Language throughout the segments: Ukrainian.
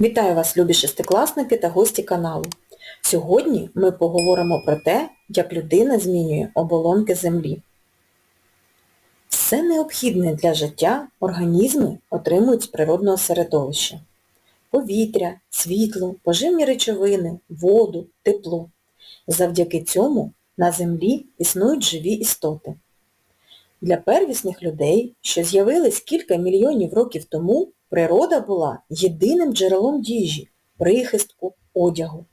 Вітаю вас, любі шестикласники та гості каналу. Сьогодні ми поговоримо про те, як людина змінює оболонки землі. Все необхідне для життя організми отримують з природного середовища. Повітря, світло, поживні речовини, воду, тепло. Завдяки цьому на землі існують живі істоти. Для первісних людей, що з'явились кілька мільйонів років тому, природа була єдиним джерелом їжі, прихистку, одягу.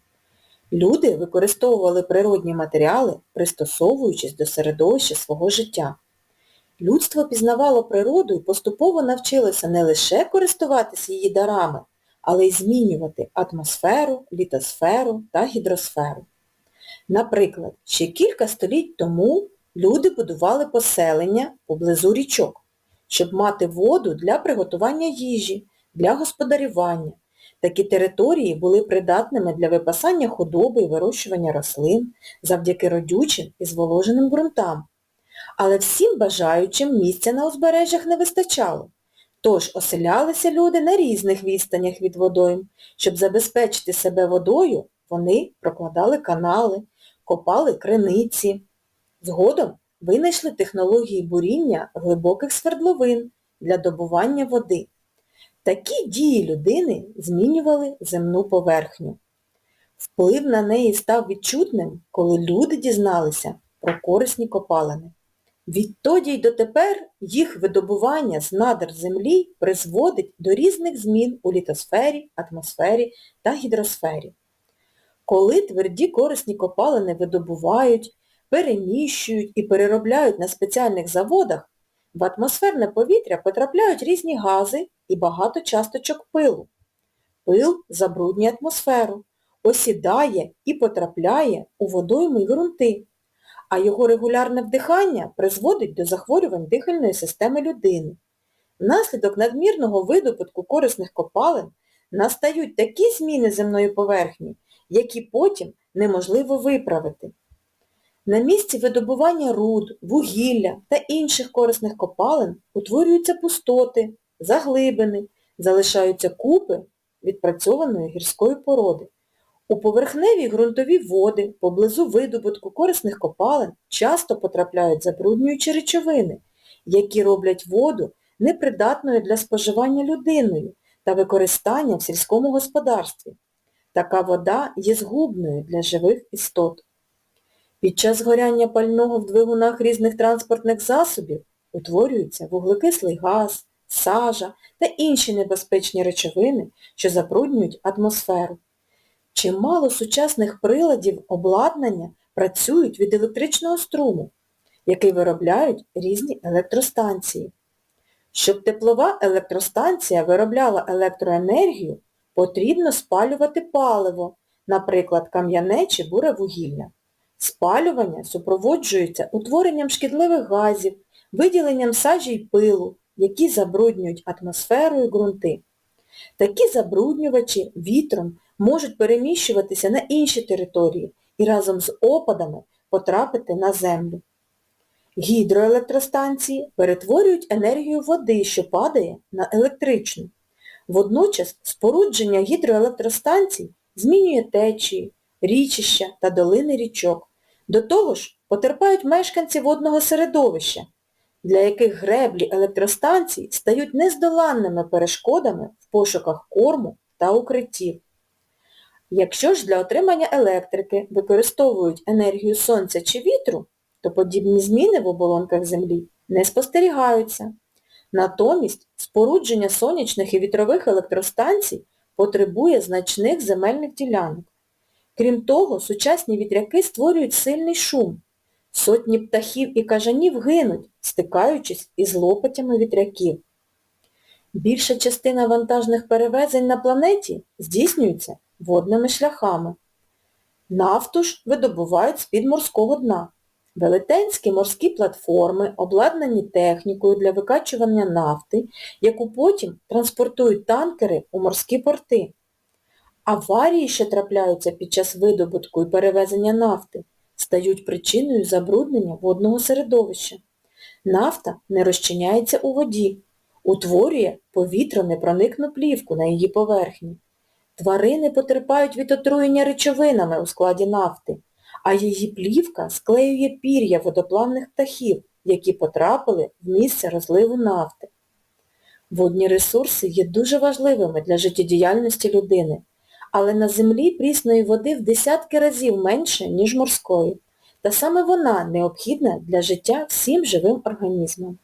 Люди використовували природні матеріали, пристосовуючись до середовища свого життя. Людство пізнавало природу і поступово навчилося не лише користуватися її дарами, але й змінювати атмосферу, літосферу та гідросферу. Наприклад, ще кілька століть тому люди будували поселення поблизу річок, щоб мати воду для приготування їжі, для господарювання. Такі території були придатними для випасання худоби і вирощування рослин завдяки родючим і зволоженим ґрунтам. Але всім бажаючим місця на узбережжях не вистачало. Тож оселялися люди на різних відстанях від водойм. Щоб забезпечити себе водою, вони прокладали канали, копали криниці. Згодом винайшли технології буріння глибоких свердловин для добування води. Такі дії людини змінювали земну поверхню. Вплив на неї став відчутним, коли люди дізналися про корисні копалини. Відтоді й дотепер їх видобування з надр землі призводить до різних змін у літосфері, атмосфері та гідросфері. Коли тверді корисні копалини видобувають, переміщують і переробляють на спеціальних заводах, в атмосферне повітря потрапляють різні гази і багато часточок пилу. Пил забруднює атмосферу, осідає і потрапляє у водойми й ґрунти, а його регулярне вдихання призводить до захворювань дихальної системи людини. Внаслідок надмірного видобутку корисних копалин настають такі зміни земної поверхні, які потім неможливо виправити. На місці видобування руд, вугілля та інших корисних копалин утворюються пустоти, заглибини, залишаються купи відпрацьованої гірської породи. У поверхневі ґрунтові води поблизу видобутку корисних копалин часто потрапляють забруднюючі речовини, які роблять воду непридатною для споживання людиною та використання в сільському господарстві. Така вода є згубною для живих істот. Під час горяння пального в двигунах різних транспортних засобів утворюються вуглекислий газ, сажа та інші небезпечні речовини, що забруднюють атмосферу. Чимало сучасних приладів обладнання працюють від електричного струму, який виробляють різні електростанції. Щоб теплова електростанція виробляла електроенергію, потрібно спалювати паливо, наприклад, кам'яне чи буре вугілля. Спалювання супроводжується утворенням шкідливих газів, виділенням сажі й пилу, які забруднюють атмосферу і ґрунти. Такі забруднювачі вітром можуть переміщуватися на інші території і разом з опадами потрапити на землю. Гідроелектростанції перетворюють енергію води, що падає, на електричну. Водночас спорудження гідроелектростанцій змінює течії, річища та долини річок. До того ж, потерпають мешканці водного середовища, для яких греблі електростанцій стають нездоланними перешкодами в пошуках корму та укриттів. Якщо ж для отримання електрики використовують енергію сонця чи вітру, то подібні зміни в оболонках Землі не спостерігаються. Натомість спорудження сонячних і вітрових електростанцій потребує значних земельних ділянок. Крім того, сучасні вітряки створюють сильний шум. Сотні птахів і кажанів гинуть, стикаючись із лопатями вітряків. Більша частина вантажних перевезень на планеті здійснюється водними шляхами. Нафту ж видобувають з-під морського дна. Велетенські морські платформи обладнані технікою для викачування нафти, яку потім транспортують танкери у морські порти. Аварії, що трапляються під час видобутку і перевезення нафти, стають причиною забруднення водного середовища. Нафта не розчиняється у воді, утворює повітряно непроникну плівку на її поверхні. Тварини потерпають від отруєння речовинами у складі нафти, а її плівка склеює пір'я водоплавних птахів, які потрапили в місце розливу нафти. Водні ресурси є дуже важливими для життєдіяльності людини, але на землі прісної води в десятки разів менше, ніж морської, та саме вона необхідна для життя всім живим організмам.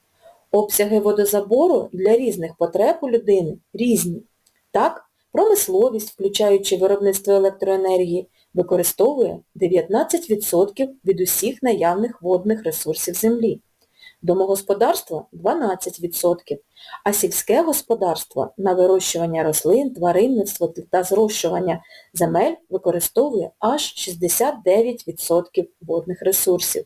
Обсяги водозабору для різних потреб у людини різні. Так, промисловість, включаючи виробництво електроенергії, використовує 19% від усіх наявних водних ресурсів землі. Домогосподарство 12%, а сільське господарство на вирощування рослин, тваринництво та зрощування земель використовує аж 69% водних ресурсів.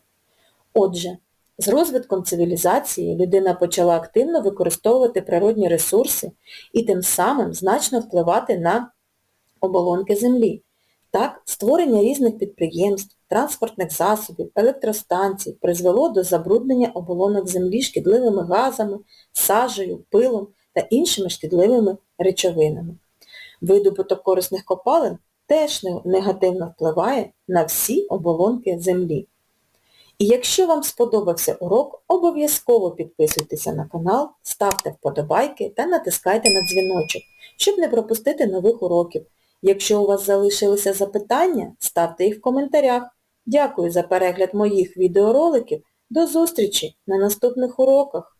Отже, з розвитком цивілізації людина почала активно використовувати природні ресурси і тим самим значно впливати на оболонки землі. Так, створення різних підприємств, транспортних засобів, електростанцій призвело до забруднення оболонок землі шкідливими газами, сажею, пилом та іншими шкідливими речовинами. Видобуток корисних копалин теж негативно впливає на всі оболонки землі. І якщо вам сподобався урок, обов'язково підписуйтеся на канал, ставте вподобайки та натискайте на дзвіночок, щоб не пропустити нових уроків. Якщо у вас залишилися запитання, ставте їх в коментарях. Дякую за перегляд моїх відеороликів. До зустрічі на наступних уроках!